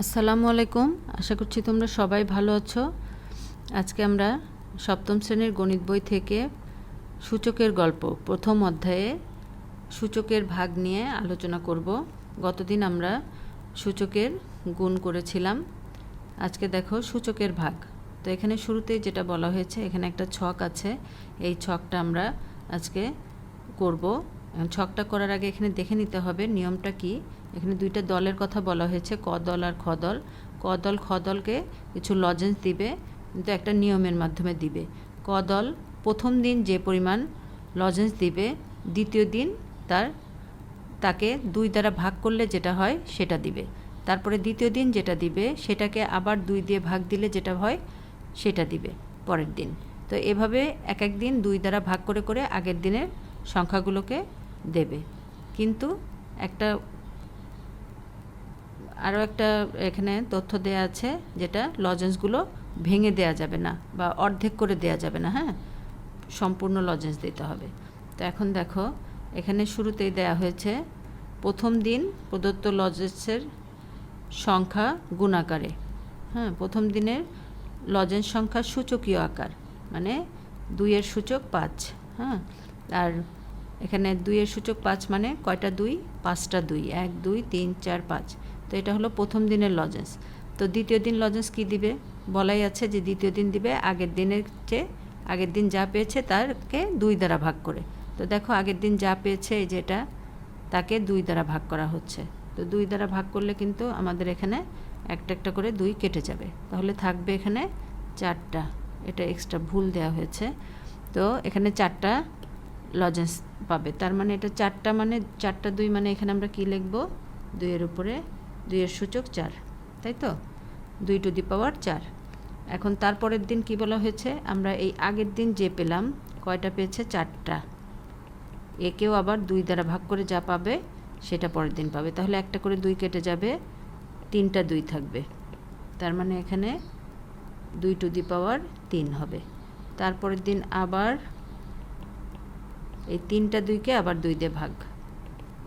আসসালামু আলাইকুম। আশা করছি তোমরা সবাই ভালো আছো। আজকে আমরা সপ্তম শ্রেণির গণিত বই থেকে সূচকের গল্প, প্রথম অধ্যায়ে সূচকের ভাগ নিয়ে আলোচনা করব। গতদিন আমরা সূচকের গুণ করেছিলাম। আজকে দেখো সূচকের ভাগ। তো এখানে শুরুতেই যেটা বলা হয়েছে, এখানে একটা ছক আছে। এই ছকটা আমরা আজকে করব। ছকটা করার আগে এখানে দেখে নিতে হবে নিয়মটা কি। এখানে দুইটা দলের কথা বলা হয়েছে, ক দল আর খ দল। ক দল খ দলকে কিছু লজেন্স দিবে, কিন্তু একটা নিয়মের মাধ্যমে দিবে। ক দল প্রথম দিন যে পরিমাণ লজেন্স দিবে, দ্বিতীয় দিন তার, তাকে দুই দ্বারা ভাগ করলে যেটা হয় সেটা দিবে। তারপরে দ্বিতীয় দিন যেটা দিবে, সেটাকে আবার দুই দিয়ে ভাগ দিলে যেটা হয় সেটা দিবে পরের দিন। তো এভাবে এক এক দিন দুই দ্বারা ভাগ করে করে আগের দিনের সংখ্যাগুলোকে দেবে। কিন্তু একটা আরও একটা এখানে তথ্য দেয়া আছে যেটা লজেন্সগুলো ভেঙে দেয়া যাবে না বা অর্ধেক করে দেয়া যাবে না হ্যাঁ? সম্পূর্ণ লজেন্স দিতে হবে। তো এখন দেখো, এখানে শুরুতেই দেয়া হয়েছে, প্রথম দিন প্রদত্ত লজেন্সের সংখ্যা গুণাকারে হ্যাঁ? প্রথম দিনের লজেন্স সংখ্যা সূচকীয় আকার মানে দুইয়ের সূচক পাঁচ হ্যাঁ? আর এখানে দুইয়ের সূচক পাঁচ মানে কয়টা দুই? পাঁচটা দুই। এক, দুই, তিন, চার, পাঁচ। তো এটা হলো প্রথম দিনের লজেন্স। তো দ্বিতীয় দিন লজেন্স কি দিবে? বলাই আছে যে দ্বিতীয় দিন দিবে আগের দিনের চেয়ে, আগের দিন যা পেয়েছে তারকে দুই দ্বারা ভাগ করে। তো দেখো আগের দিন যা পেয়েছে এই যেটা, তাকে দুই দ্বারা ভাগ করা হচ্ছে। তো দুই দ্বারা ভাগ করলে কিন্তু আমাদের এখানে একটা একটা করে দুই কেটে যাবে। তাহলে থাকবে এখানে চারটা। এটা এক্সট্রা ভুল দেওয়া হয়েছে। তো এখানে চারটা লজেন্স পাবে। তার মানে এটা চারটা মানে চারটা দুই মানে এখানে আমরা কি লিখব? দুইয়ের উপরে, দুইয়ের সূচক চার, তাই তো? দুই টু দি পাওয়ার চার। এখন তারপরের দিন কি বলা হয়েছে? আমরা এই আগের দিন যে পেলাম, কয়টা পেয়েছে? চারটা। একেও আবার দুই দ্বারা ভাগ করে যা পাবে, সেটা পরের দিন পাবে। তাহলে একটা করে দুই কেটে যাবে, তিনটা দুই থাকবে। তার মানে এখানে দুই টু দি পাওয়ার তিন হবে। তারপরের দিন আবার এই তিনটা দুইকে আবার দুই দিয়ে ভাগ।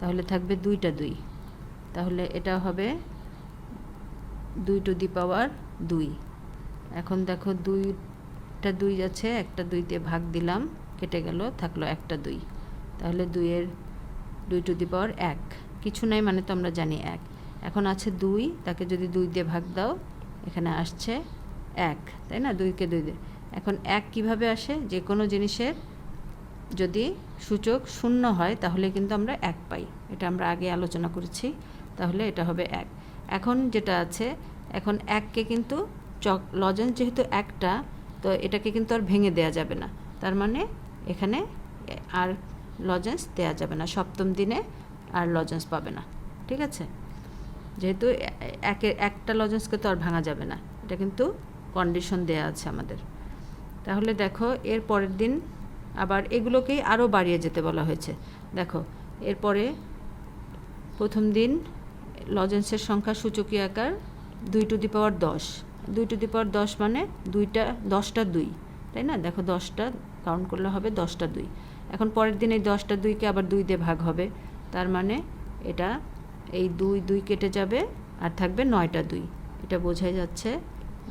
তাহলে থাকবে দুইটা দুই। তাহলে এটা হবে দুই টু দি পাওয়ার দুই। এখন দেখো দুইটা দুই আছে একটা দুই দিয়ে ভাগ দিলাম, কেটে গেল, থাকল একটা দুই। তাহলে দুইয়ের দুই টু দি পাওয়ার এক। কিছু নাই মানে তো আমরা জানি এক। এখন আছে দুই, তাকে যদি দুই দিয়ে ভাগ দাও, এখানে আসছে এক। তাই না? দুইকে দুই দিয়ে। এখন এক কীভাবে আসে? যে কোনো জিনিসের যদি সূচক শূন্য হয়, তাহলে কিন্তু আমরা এক পাই। এটা আমরা আগে আলোচনা করেছি, তাহলে এটা হবে এক। এখন যেটা আছে, এখন এককে কিন্তু চক, লজেন্স যেহেতু একটা, তো এটাকে কিন্তু আর ভেঙে দেয়া যাবে না। তার মানে এখানে আর লজেন্স দেয়া যাবে না, সপ্তম দিনে আর লজেন্স পাবে না। ঠিক আছে? যেহেতু একে, একটা লজেন্সকে তো আর ভাঙা যাবে না। এটা কিন্তু কন্ডিশন দেয়া আছে আমাদের। তাহলে দেখো, এর পরের দিন আবার এগুলোকেই আরও বাড়িয়ে যেতে বলা হয়েছে। দেখো, এরপরে প্রথম দিন লজেন্সের সংখ্যা সূচকীয় আকার দুই টু দি পাওয়ার দশ। দুই টু দি পাওয়ার দশ মানে দুইটা, দশটা দুই, তাই না? দেখো, দশটা কাউন্ট করলে হবে দশটা দুই। এখন পরের দিন এই দশটা দুইকে আবার দুই দিয়ে ভাগ হবে। তার মানে এটা এই দুই দুই কেটে যাবে আর থাকবে নয়টা দুই। এটা বোঝাই যাচ্ছে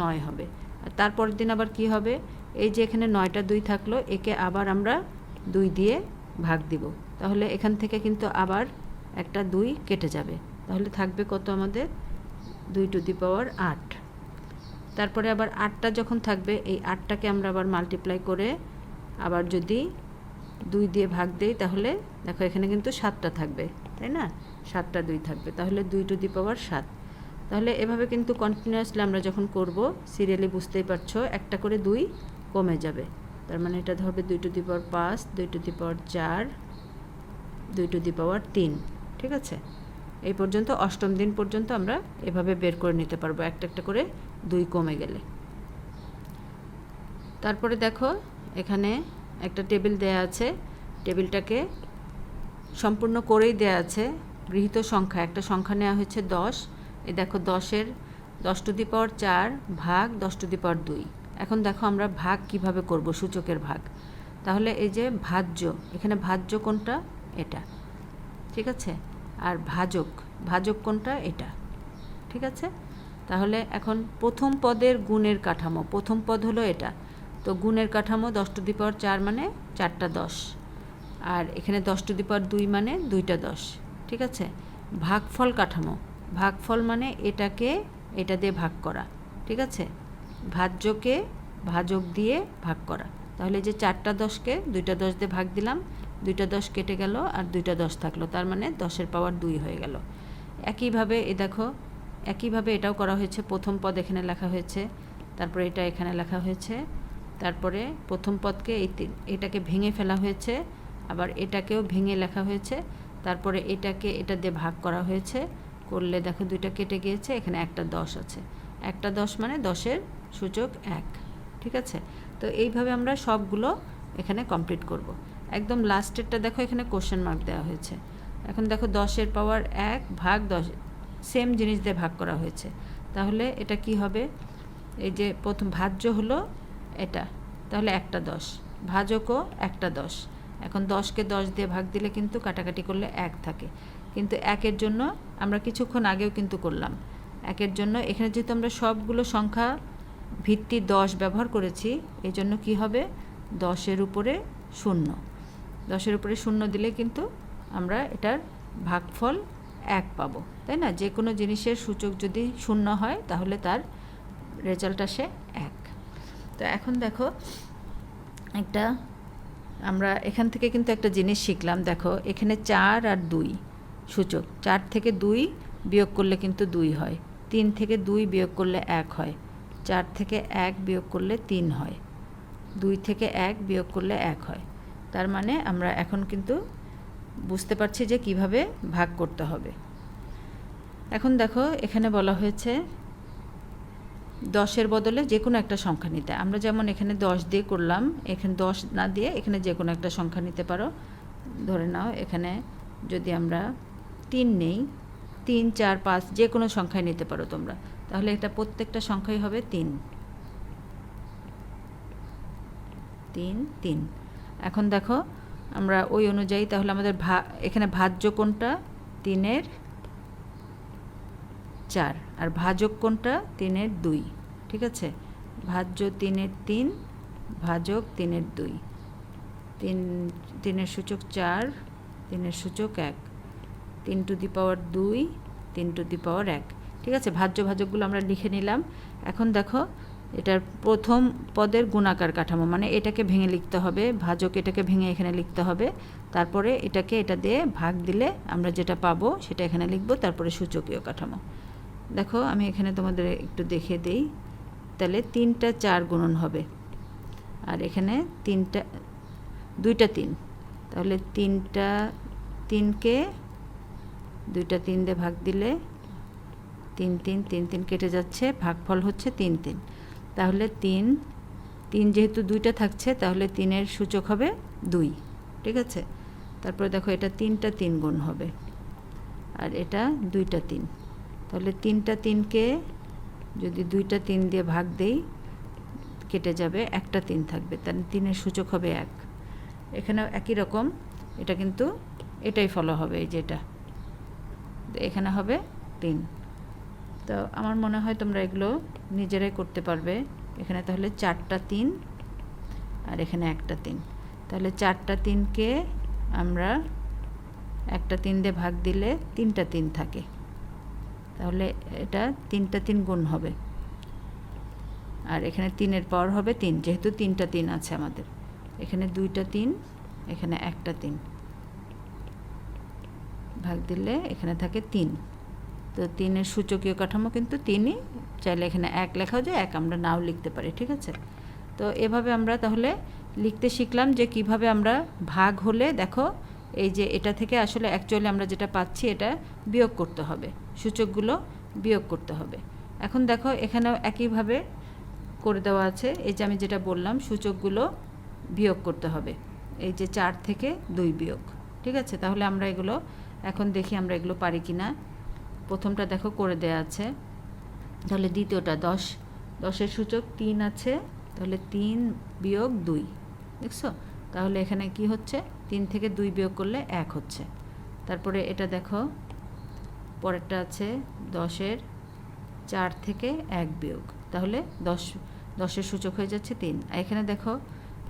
নয় হবে। আর তারপরের দিন আবার কি হবে? এই যে এখানে নয়টা দুই থাকল, একে আবার আমরা দুই দিয়ে ভাগ দিব। তাহলে এখান থেকে কিন্তু আবার একটা দুই কেটে যাবে। তাহলে থাকবে কত আমাদের? দুই টু দি পাওয়ার আট। তারপরে আবার আটটা যখন থাকবে, এই আটটাকে আমরা আবার মাল্টিপ্লাই করে আবার যদি দুই দিয়ে ভাগ দেই, তাহলে দেখো এখানে কিন্তু সাতটা থাকবে, তাই না? সাতটা দুই থাকবে, তাহলে দুই টু দি পাওয়ার সাত। তাহলে এভাবে কিন্তু কন্টিনিউয়াসলি আমরা যখন করব সিরিয়ালি বুঝতেই পারছ, একটা করে দুই কমে যাবে। তার মানে এটা ধরবে দুই টু দি পাওয়ার পাঁচ, দুই টু দি পাওয়ার চার, দুই টু দি পাওয়ার তিন, ঠিক আছে? এই পর্যন্ত, অষ্টম দিন পর্যন্ত আমরা এভাবে বের করে নিতে পারব, একটা একটা করে দুই কমে গেলে। তারপরে দেখো, এখানে একটা টেবিল দেয়া আছে, টেবিলটাকে সম্পূর্ণ করেই দেয়া আছে, গৃহীত সংখ্যা, একটা সংখ্যা নেওয়া হয়েছে দশ, এই দেখো দশের দশ টু দি পাওয়ার চার ভাগ দশ টু দি পাওয়ার দুই। এখন দেখো আমরা ভাগ কীভাবে করব, সূচকের ভাগ। তাহলে এই যে ভাজ্য, এখানে ভাজ্য কোনটা? এটা। ঠিক আছে? আর ভাজক ভাজক কোনটা? এটা। ঠিক আছে? তাহলে এখন প্রথম পদের গুণের কাঠামো, প্রথম পদ হলো এটা। তো গুণের কাঠামো দশ টু চার মানে চারটা দশ। আর এখানে দশ টু দুই মানে দুইটা দশ। ঠিক আছে? ভাগফল কাঠামো। ভাগফল মানে এটাকে, এটা দিয়ে ভাগ করা। ঠিক আছে? ভাজ্যকে ভাজক দিয়ে ভাগ করা। তাহলে যে চারটা দশকে দুইটা দশ দিয়ে ভাগ দিলাম, দুইটা দশ কেটে গেল আর দুইটা দশ থাকল। তার মানে দশের পাওয়ার দুই হয়ে গেল। একইভাবে এ দেখো, একইভাবে এটাও করা হয়েছে। প্রথম পদ এখানে লেখা হয়েছে, তারপরে এটা এখানে লেখা হয়েছে, তারপরে প্রথম পদকে এই এটাকে ভেঙে ফেলা হয়েছে, আবার এটাকেও ভেঙে লেখা হয়েছে, তারপরে এটাকে এটা দিয়ে ভাগ করা হয়েছে, করলে দেখো দুইটা কেটে গিয়েছে, এখানে একটা দশ আছে। একটা দশ মানে দশের সূচক এক, ঠিক আছে? তো এইভাবে আমরা সবগুলো এখানে কমপ্লিট করব। একদম লাস্টেরটা দেখো এখানে কোশ্চেন মার্ক দেওয়া হয়েছে। এখন দেখো দশের পাওয়ার এক ভাগ দশ সেম জিনিস দিয়ে ভাগ করা হয়েছে। তাহলে এটা কি হবে? এই যে প্রথম ভাজ্য হলো এটা, তাহলে একটা দশ ভাজকও একটা দশ। এখন দশকে দশ দিয়ে ভাগ দিলে কিন্তু কাটাকাটি করলে এক থাকে। কিন্তু একের জন্য আমরা কিছুক্ষণ আগেও কিন্তু করলাম। একের জন্য এখানে যেহেতু আমরা সবগুলো সংখ্যা ভিত্তি দশ ব্যবহার করেছি এই জন্য কী হবে? দশের উপরে শূন্য। দশের উপরে শূন্য দিলে কিন্তু আমরা এটার ভাগফল এক পাবো, তাই না? যে কোনো জিনিসের সূচক যদি শূন্য হয়, তাহলে তার রেজাল্ট আসে এক। তো এখন দেখো, একটা আমরা এখান থেকে কিন্তু একটা জিনিস শিখলাম। দেখো, এখানে চার আর দুই সূচক। চার থেকে দুই বিয়োগ করলে কিন্তু দুই হয়। তিন থেকে দুই বিয়োগ করলে এক হয়। চার থেকে এক বিয়োগ করলে তিন হয়। দুই থেকে এক বিয়োগ করলে এক হয়। তার মানে আমরা এখন কিন্তু বুঝতে পারছি যে কীভাবে ভাগ করতে হবে। এখন দেখো, এখানে বলা হয়েছে দশের বদলে যে কোনো একটা সংখ্যা নিতে। আমরা যেমন এখানে দশ দিয়ে করলাম, এখানে দশ না দিয়ে এখানে যে কোনো একটা সংখ্যা নিতে পারো। ধরে নাও, এখানে যদি আমরা তিন নেই, তিন, চার, পাঁচ যে কোনো সংখ্যায় নিতে পারো তোমরা। তাহলে এটা প্রত্যেকটা সংখ্যাই হবে তিন। তিন তিন। এখন দেখো, আমরা ওই অনুযায়ী তাহলে আমাদের ভা, এখানে ভাজ্য কোনটা? তিনের চার। আর ভাজক কোনটা? তিনের দুই। ঠিক আছে? ভাজ্য তিনের তিন, ভাজক তিনের দুই। তিন, তিনের সূচক চার, তিনের সূচক এক। তিন টু দি পাওয়ার দুই, তিন টু দি পাওয়ার এক। ঠিক আছে? ভাজ্য ভাজকগুলো আমরা লিখে নিলাম। এখন দেখো, এটার প্রথম পদের গুণাকার কাঠামো মানে এটাকে ভেঙে লিখতে হবে, ভাজক এটাকে ভেঙে এখানে লিখতে হবে। তারপরে এটাকে এটা দিয়ে ভাগ দিলে আমরা যেটা পাবো সেটা এখানে লিখব, তারপরে সূচকীয় কাঠামো। দেখো, আমি এখানে তোমাদের একটু দেখে দেই। তাহলে তিনটা চার গুণন হবে। আর এখানে তিনটা, দুইটা তিন। তাহলে তিনটা তিনকে দুইটা তিন দিয়ে ভাগ দিলে তিন তিন তিন তিন কেটে যাচ্ছে, ভাগফল হচ্ছে তিন তিন। তাহলে তিন তিন যেহেতু দুইটা থাকছে, তাহলে তিনের সূচক হবে দুই, ঠিক আছে? তারপরে দেখো এটা তিনটা তিন গুণ হবে, আর এটা দুইটা তিন। তাহলে তিনটা তিনকে যদি দুইটা তিন দিয়ে ভাগ দেই, কেটে যাবে একটা তিন থাকবে তার তিনের সূচক হবে এক। এখানেও একই রকম, এটা কিন্তু এটাই ফলো হবে এই যেটা এখানে হবে তিন। তো আমার মনে হয় তোমরা এগুলো নিজেরাই করতে পারবে। এখানে তাহলে চারটা তিন আর এখানে একটা তিন। তাহলে চারটা তিনকে আমরা একটা তিন দিয়ে ভাগ দিলে তিনটা তিন থাকে। তাহলে এটা তিনটা তিন গুণ হবে। আর এখানে তিনের পাওয়ার হবে তিন, যেহেতু তিনটা তিন আছে আমাদের। এখানে দুইটা তিন, এখানে একটা তিন। ভাগ দিলে এখানে থাকে তিন। তো তিনের সূচকীয় কাঠামো কিন্তু তিনই। চাইলে এখানে এক লেখাও যায়, এক আমরা নাও লিখতে পারি, ঠিক আছে? তো এভাবে আমরা তাহলে লিখতে শিখলাম যে কীভাবে আমরা ভাগ হলে, দেখো, এই যে এটা থেকে আসলে অ্যাকচুয়ালি আমরা যেটা পাচ্ছি এটা বিয়োগ করতে হবে, সূচকগুলো বিয়োগ করতে হবে। এখন দেখো, এখানেও একইভাবে করে দেওয়া আছে, এই যে আমি যেটা বললাম, সূচকগুলো বিয়োগ করতে হবে, এই যে চার থেকে দুই বিয়োগ, ঠিক আছে? তাহলে আমরা এগুলো, এখন দেখি আমরা এগুলো পারি কি না প্রথমটা দেখো করে দেয়া আছে। তাহলে দ্বিতীয়টা, দশ। দশের সূচক তিন আছে, তাহলে তিন বিয়োগ দুই। দেখছ? তাহলে এখানে কি হচ্ছে? তিন থেকে দুই বিয়োগ করলে এক হচ্ছে। তারপরে এটা দেখো, পরেরটা আছে দশের চার থেকে এক বিয়োগ। তাহলে দশ, দশের সূচক হয়ে যাচ্ছে তিন। এখানে দেখো,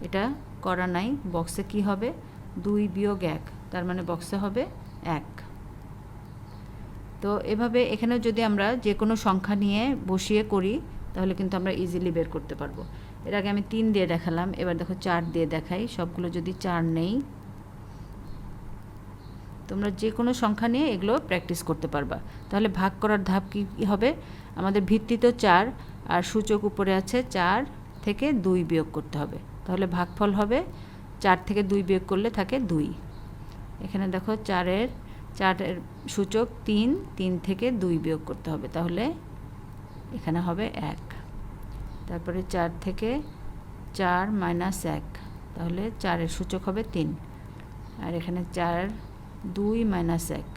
এটা করা নাই। বক্সে কি হবে? দুই বিয়োগ এক। তার মানে বক্সে হবে এক। তো এভাবে এখানে যদি আমরা যে কোনো সংখ্যা নিয়ে বসিয়ে করি, তাহলে কিন্তু আমরা ইজিলি বের করতে পারব। এর আগে আমি তিন দিয়ে দেখালাম, এবার দেখো চার দিয়ে দেখাই। সবগুলো যদি চার নেই, তোমরা যে কোনো সংখ্যা নিয়ে এগুলো প্র্যাকটিস করতে পারবা। তাহলে ভাগ করার ধাপ কী কী হবে? আমাদের ভিত্তি তো চার, আর সূচক উপরে আছে চার থেকে দুই বিয়োগ করতে হবে। তাহলে ভাগফল হবে, চার থেকে দুই বিয়োগ করলে থাকে দুই। এখানে দেখো চারের চারের সূচক তিন তিন থেকে দুই বিয়োগ করতে হবে। তাহলে এখানে হবে এক। তারপরে চার থেকে চার মাইনাস এক, তাহলে চারের সূচক হবে তিন। আর এখানে চার দুই মাইনাস এক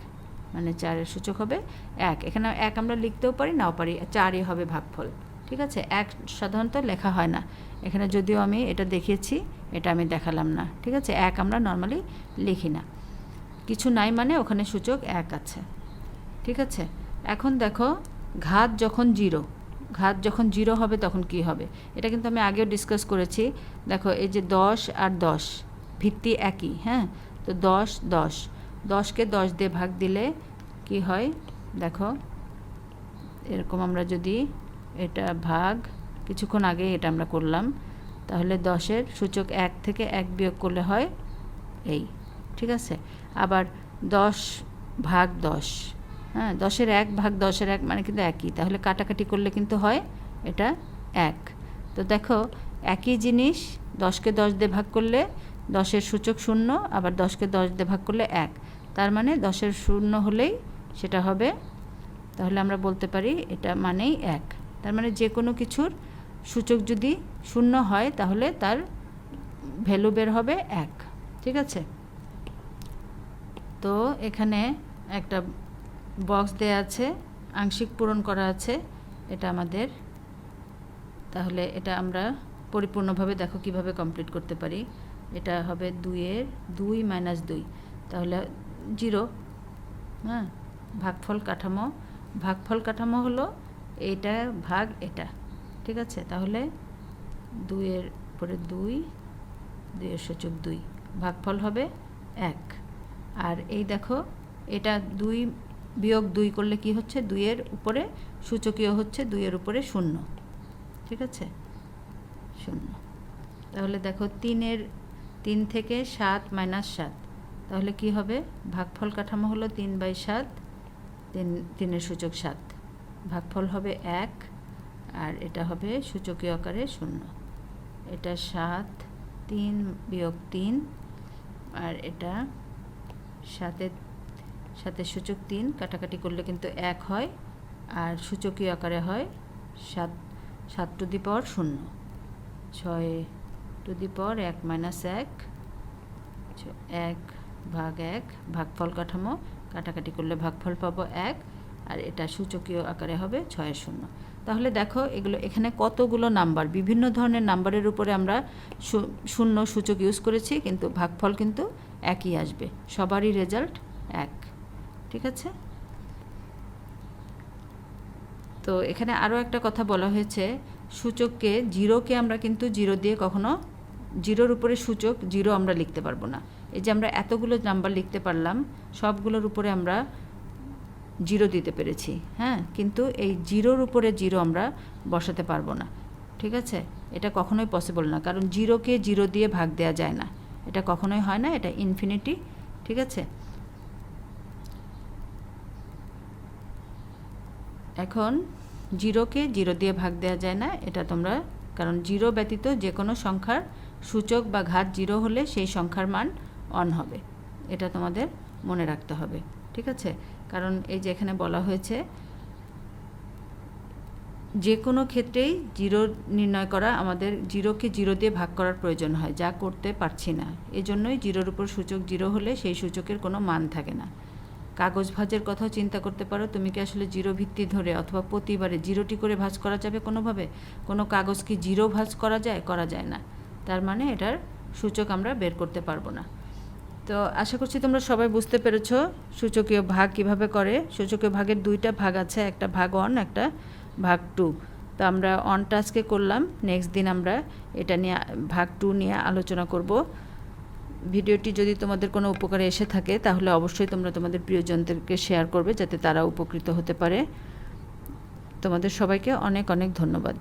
মানে চারের সূচক হবে এক। এখানে এক আমরা লিখতেও পারি, নাও পারি, চারই হবে ভাগফল। ঠিক আছে? এক সাধারণত লেখা হয় না। এখানে যদিও আমি এটা দেখিয়েছি, এটা আমি দেখালাম না। ঠিক আছে? এক আমরা নর্মালি লিখি না। কিছু নাই মানে ওখানে সূচক এক আছে। ঠিক আছে? এখন দেখো, ঘাত যখন জিরো, ঘাত যখন জিরো হবে তখন কি হবে? এটা কিন্তু আমি আগেও ডিসকাস করেছি। দেখো, এই যে দশ আর দশ, ভিত্তি একই হ্যাঁ? তো দশ দশ, দশকে দশ দিয়ে ভাগ দিলে কি হয়? দেখো, এরকম আমরা যদি এটা ভাগ, কিছুক্ষণ আগে এটা আমরা করলাম, তাহলে দশের সূচক এক থেকে এক বিয়োগ করলে হয় এই। ঠিক আছে? আবার দশ ভাগ দশ হ্যাঁ? দশের এক ভাগ দশের এক মানে কিন্তু একই। তাহলে কাটাকাটি করলে কিন্তু হয় এটা এক। তো দেখো, একই জিনিস, দশকে দশ দিয়ে ভাগ করলে দশের সূচক শূন্য, আবার দশকে দশ দিয়ে ভাগ করলে এক। তার মানে দশের শূন্য হলেই সেটা হবে, তাহলে আমরা বলতে পারি এটা মানেই এক। তার মানে যে কোনো কিছুর সূচক যদি শূন্য হয়, তাহলে তার ভ্যালু বের হবে এক। ঠিক আছে? তো এখানে একটা বক্স দেয়া আছে, আংশিক পূরণ করা আছে, এটা আমাদের। তাহলে এটা আমরা পরিপূর্ণভাবে দেখো কীভাবে কমপ্লিট করতে পারি। এটা হবে দুইয়ের দুই মাইনাস দুই। তাহলে জিরো হ্যাঁ? ভাগফল কাঠামো। ভাগফল কাঠামো হলো এইটা ভাগ এটা, ঠিক আছে? তাহলে দুইয়ের পরে দুই, দুইয়ের সূচক দুই। ভাগফল হবে এক। আর এই দেখো, এটা দুই বিয়োগ দুই করলে কি হচ্ছে? দুইয়ের উপরে সূচকীয় হচ্ছে, দুইয়ের উপরে শূন্য। ঠিক আছে? শূন্য। তাহলে দেখো, তিনের তিন থেকে সাত মাইনাস সাত। তাহলে কি হবে? ভাগফল কাঠামো হলো তিন বাই সাত, তিন, তিনের সূচক সাত। ভাগফল হবে এক, আর এটা হবে সূচকীয় আকারে শূন্য। এটা সাত, তিন বিয়োগ তিন, আর এটা সাতের সাথে সূচক তিন, কাটাকাটি করলে কিন্তু এক হয় আর সূচকীয় আকারে হয় সাত সাত টু দি পাওয়ার শূন্য। ছয় টু দি পাওয়ার এক মাইনাস এক এক ভাগ এক, ভাগফল কাঠামো, কাটাকাটি করলে ভাগফল পাবো এক আর এটা সূচকীয় আকারে হবে ছয়ের শূন্য। তাহলে দেখো এগুলো, এখানে কতগুলো নাম্বার, বিভিন্ন ধরনের নাম্বারের উপরে আমরা শূন্য সূচক ইউজ করেছি কিন্তু ভাগফল কিন্তু একই আসবে। সবারই রেজাল্ট এক। ঠিক আছে? তো এখানে আরও একটা কথা বলা হয়েছে, সূচককে জিরোকে আমরা কিন্তু জিরো দিয়ে কখনো, জিরোর উপরে সূচক, জিরো আমরা লিখতে পারব না। এই যে আমরা এতগুলো নাম্বার লিখতে পারলাম, সবগুলোর উপরে আমরা জিরো দিতে পেরেছি হ্যাঁ? কিন্তু এই জিরোর উপরে জিরো আমরা বসাতে পারব না। ঠিক আছে? এটা কখনোই পসিবল না, কারণ জিরোকে জিরো দিয়ে ভাগ দেওয়া যায় না। এটা কখনোই হয় না, এটা ইনফিনিটি ঠিক আছে? এখন জিরোকে জিরো দিয়ে ভাগ দেওয়া যায় না, এটা তোমরা, কারণ জিরো ব্যতীত যে কোনো সংখ্যার সূচক বা ঘাত জিরো হলে সেই সংখ্যার মান অন হবে। এটা তোমাদের মনে রাখতে হবে, ঠিক আছে? কারণ এই যে এখানে বলা হয়েছে যে কোনো ক্ষেত্রেই জিরো নির্ণয় করা আমাদের জিরোকে জিরো দিয়ে ভাগ করার প্রয়োজন হয়, যা করতে পারছি না। এজন্যই জিরোর উপর সূচক জিরো হলে সেই সূচকের কোনো মান থাকে না। কাগজ ভাজের কথাও চিন্তা করতে পারো, তুমি কি আসলে জিরো ভিত্তি ধরে অথবা প্রতিবারে জিরোটি করে ভাজ করা যাবে কোনোভাবে? কোনো কাগজ কি জিরো ভাজ করা যায়? করা যায় না। তার মানে এটার সূচক আমরা বের করতে পারব না। তো আশা করছি তোমরা সবাই বুঝতে পেরেছ সূচকীয় ভাগ কীভাবে করে। সূচকীয় ভাগের দুইটা ভাগ আছে, একটা ভাগ অন একটা ভাগ টু তো আমরা অন টাস্কে করলাম নেক্সট দিন আমরা এটা নিয়ে, ভাগ টু নিয়ে আলোচনা করব। ভিডিওটি যদি তোমাদের কোনো উপকারে এসে থাকে, তাহলে অবশ্যই তোমরা তোমাদের প্রিয়জনদেরকে শেয়ার করবে, যাতে তারা উপকৃত হতে পারে। তোমাদের সবাইকে অনেক অনেক ধন্যবাদ।